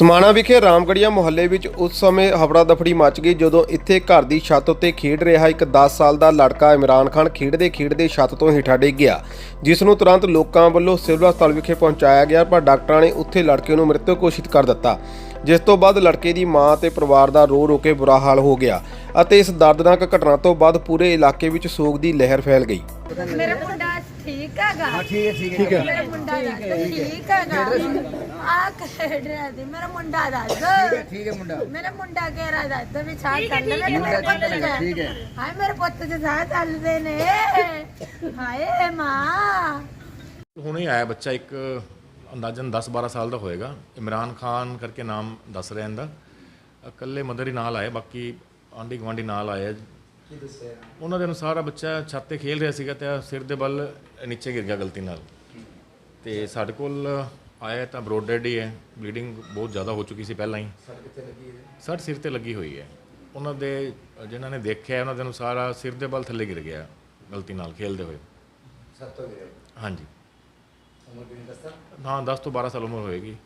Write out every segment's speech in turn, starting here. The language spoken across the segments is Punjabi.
ਸਮਾਣਾ ਵਿਖੇ ਰਾਮਗੜੀਆ ਮੁਹੱਲੇ ਵਿੱਚ ਉਸ ਸਮੇਂ ਹਫੜਾ ਦਫੜੀ ਮਚ ਗਈ ਜਦੋਂ ਇੱਥੇ ਘਰ ਦੀ ਛੱਤ ਉੱਤੇ ਖੇਡ ਰਿਹਾ ਇੱਕ 10 ਸਾਲ ਦਾ ਲੜਕਾ ਇਮਰਾਨ ਖਾਨ ਖੇਡਦੇ ਖੇਡਦੇ ਛੱਤ ਤੋਂ ਹੇਠਾਂ ਡਿੱਗ ਗਿਆ, ਜਿਸ ਨੂੰ ਤੁਰੰਤ ਲੋਕਾਂ ਵੱਲੋਂ ਸਿਵਲ ਹਸਪਤਾਲ ਵਿਖੇ ਪਹੁੰਚਾਇਆ ਗਿਆ ਪਰ ਡਾਕਟਰਾਂ ਨੇ ਉੱਥੇ ਲੜਕੇ ਨੂੰ ਮ੍ਰਿਤਕ ਘੋਸ਼ਿਤ ਕਰ ਦਿੱਤਾ, ਜਿਸ ਤੋਂ ਬਾਅਦ ਲੜਕੇ ਦੀ ਮਾਂ ਤੇ ਪਰਿਵਾਰ ਦਾ ਰੋ ਰੋ ਕੇ ਬੁਰਾ ਹਾਲ ਹੋ ਗਿਆ ਅਤੇ ਇਸ ਦਰਦਨਾਕ ਘਟਨਾ ਤੋਂ ਬਾਅਦ ਪੂਰੇ ਇਲਾਕੇ ਵਿੱਚ ਸੋਗ ਦੀ ਲਹਿਰ ਫੈਲ ਗਈ। ਮੇਰਾ ਮੁੰਡਾ ਠੀਕ ਹੈਗਾ। ਹਾਂ ਠੀਕ ਹੈ ਠੀਕ ਹੈ। ਮੇਰਾ ਮੁੰਡਾ ਦੱਸ ਠੀਕ ਹੈਗਾ। ਆ ਰਿਹਾ ਸੀ ਮੇਰਾ ਮੁੰਡਾ ਦੱਸ। ਠੀਕ ਹੈ ਮੁੰਡਾ। ਮੇਰਾ ਮੁੰਡਾ ਕਹਿ ਰਿਹਾ ਦੱਸ ਵੀ ਸਾਹ ਚੱਲ ਮੇਰੇ ਮੇਰੇ ਪੁੱਤ ਚ ਠੀਕ ਹੈ। ਹਾਏ ਮੇਰੇ ਪੁੱਤ ਚ ਸਾਹ ਚੱਲਦੇ ਨੇ। ਹਾਏ ਮਾਂ। ਹੁਣੇ ਆਇਆ ਬੱਚਾ ਇੱਕ ਅੰਦਾਜ਼ਨ 10-12 ਸਾਲ ਦਾ ਹੋਏਗਾ। ਇਮਰਾਨ ਖਾਨ ਕਰਕੇ ਨਾਮ ਦੱਸ ਰਿਹਾ ਇਹਦਾ। ਇਕੱਲੇ ਮਦਰ ਹੀ ਨਾਲ ਆਏ ਬਾਕੀ ਆਂਢੀ ਗੁਆਂਢੀ ਨਾਲ ਆਏ। ਆ। ਉਹਨਾਂ ਦੇ ਅਨੁਸਾਰ ਆ ਬੱਚਾ ਛੱਤ ਤੇ ਖੇਲ ਰਿਹਾ ਸੀਗਾ ਤੇ ਆਹ ਸਿਰ ਦੇ ਬਲ ਨੀਚੇ ਗਿਰ ਗਿਆ ਗਲਤੀ ਨਾਲ। ਤੇ ਸਾਡੇ ਕੋਲ ਆਇਆ ਤਾਂ ਬਰੋਡ ਡੈਡ ਹੀ ਹੈ। ਬਲੀਡਿੰਗ ਬਹੁਤ ਜ਼ਿਆਦਾ ਹੋ ਚੁੱਕੀ ਸੀ ਪਹਿਲਾਂ ਹੀ। ਸੱਟ ਸਿਰ ਤੇ ਲੱਗੀ ਹੋਈ ਹੈ। ਉਹਨਾਂ ਦੇ ਜਿਨ੍ਹਾਂ ਨੇ ਦੇਖਿਆ ਉਹਨਾਂ ਦੇ ਅਨੁਸਾਰ ਆ ਸਿਰ ਦੇ ਬਲ ਥੱਲੇ ਗਿਰ ਗਿਆ ਗਲਤੀ ਨਾਲ ਖੇਲਦੇ ਹੋਏ। ਹਾਂਜੀ। ਹਾਂ 10 ਤੋਂ? 12 ਸਾਲ ਉਮਰ ਹੋਏਗੀ।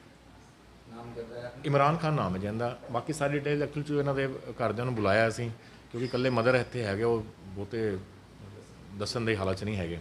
ਇਮਰਾਨ ਖਾਨ ਨਾਮ ਹੈ ਜਿਹਦਾ। ਬਾਕੀ ਸਾਰੀ ਡਿਟੇਲ ਐਕਚੁਅਲ ਚ ਇਹਨਾਂ ਦੇ ਘਰਦਿਆਂ ਨੂੰ ਬੁਲਾਇਆ ਸੀ ਕਿਉਂਕਿ ਇਕੱਲੇ ਮਦਰ ਇੱਥੇ ਹੈਗੇ ਉਹ ਬਹੁਤੇ ਦੱਸਣ ਦੇ ਹਾਲਾਤ ਚ ਨਹੀਂ ਹੈਗੇ।